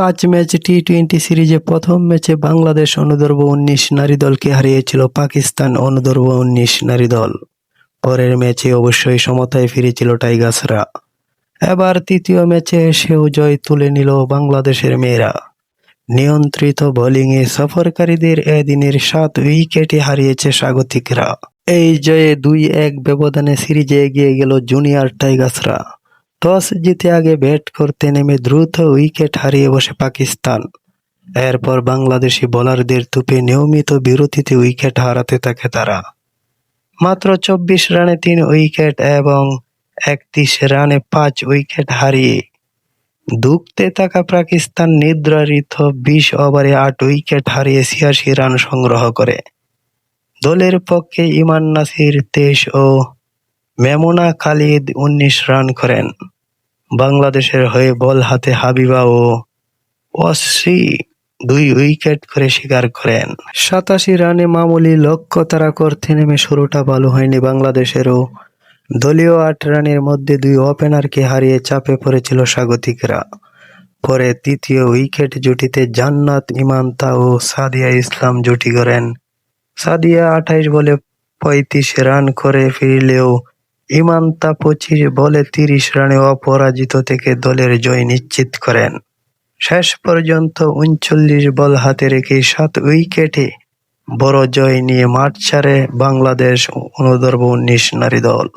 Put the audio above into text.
পাঁচ match T twenty সিরিজে প্রথম ম্যাচে বাংলাদেশ অনুদর্ব উনিশ নারী দলকে হারিয়েছিল পাকিস্তান অনুদর্ব উনিশ নারী দল। পরের ম্যাচে অবশ্যই সমতায় ফিরেছিল টাইগার্সরা। এবার তৃতীয় ম্যাচে এসেও জয় তুলে নিল বাংলাদেশের মেয়েরা। নিয়ন্ত্রিত বোলিংয়ে সফরকারীদের এদিনের সাত উইকেটে হারিয়েছে স্বাগতিকরা। এই জয়ে দুই এক ব্যবধানে সিরিজে এগিয়ে গেল জুনিয়র টাইগার্সরা। টস জিতে আগে ব্যাট করতে নেমে দ্রুত উইকেট হারিয়ে বসে পাকিস্তান। এরপর বাংলাদেশি বোলারদের তুপে নিয়মিত বিরতিতে উইকেট হারাতে থাকে তারা। মাত্র চব্বিশ রানে তিন উইকেট এবং একত্রিশ রানে পাঁচ উইকেট হারিয়ে ধুঁকতে থাকা পাকিস্তান নিদ্রারিত বিশ ওভারে আট উইকেট হারিয়ে ছিয়াশি রান সংগ্রহ করে। দলের পক্ষে ইমান নাসির তেইশ ও মেমুনা খালিদ উনিশ রান করেন। বাংলাদেশের হয়ে বল হাতে হাবিবা ও অশ্রী দুই উইকেট করে শিকার করেন। সাতাশি রানে মামুলি লক্ষ্য তারা করতে নেমে শুরুটা ভালো হয়নি বাংলাদেশেরও। দলীয় আট রানের মধ্যে দুই ওপেনারকে হারিয়ে চাপে পড়েছিল স্বাগতিকরা। পরে তৃতীয় উইকেট জুটিতে জান্নাত ইমান্তা ও সাদিয়া ইসলাম জুটি করেন সাদিয়া আঠাইশ বলে পঁয়ত্রিশ রান করে ফিরলেও ইমান্তা পঁচিশ বলে তিরিশ রানে অপরাজিত থেকে দলের জয় নিশ্চিত করেন। শেষ পর্যন্ত উনচল্লিশ বল হাতে রেখে সাত উইকেটে বড় জয় নিয়ে মাঠ ছাড়ে বাংলাদেশ অনুদর্ব উনিশ নারী দল।